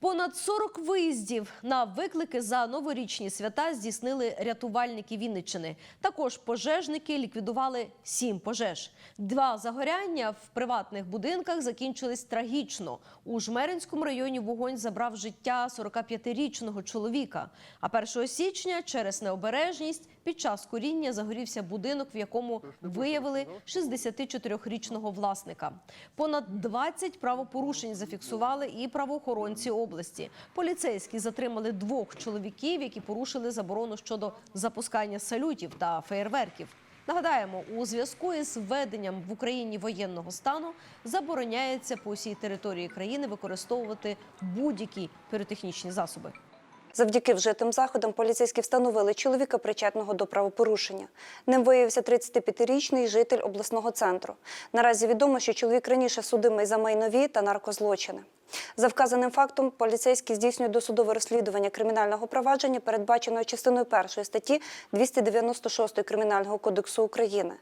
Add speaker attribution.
Speaker 1: Понад 40 виїздів на виклики за новорічні свята здійснили рятувальники Вінниччини. Також пожежники ліквідували сім пожеж. Два загоряння в приватних будинках закінчились трагічно. У Жмеринському районі вогонь забрав життя 45-річного чоловіка. А 1 січня через необережність під час куріння загорівся будинок, в якому виявили 64-річного власника. Понад 20 правопорушень зафіксували і правоохоронці області. Поліцейські затримали двох чоловіків, які порушили заборону щодо запускання салютів та феєрверків. Нагадаємо, у зв'язку із введенням в Україні воєнного стану забороняється по усій території країни використовувати будь-які піротехнічні засоби.
Speaker 2: Завдяки вжитим заходам поліцейські встановили чоловіка причетного до правопорушення. Ним виявився 35-річний житель обласного центру. Наразі відомо, що чоловік раніше судимий за майнові та наркозлочини. За вказаним фактом поліцейські здійснюють досудове розслідування кримінального провадження, передбаченого частиною першої статті 296 Кримінального кодексу України.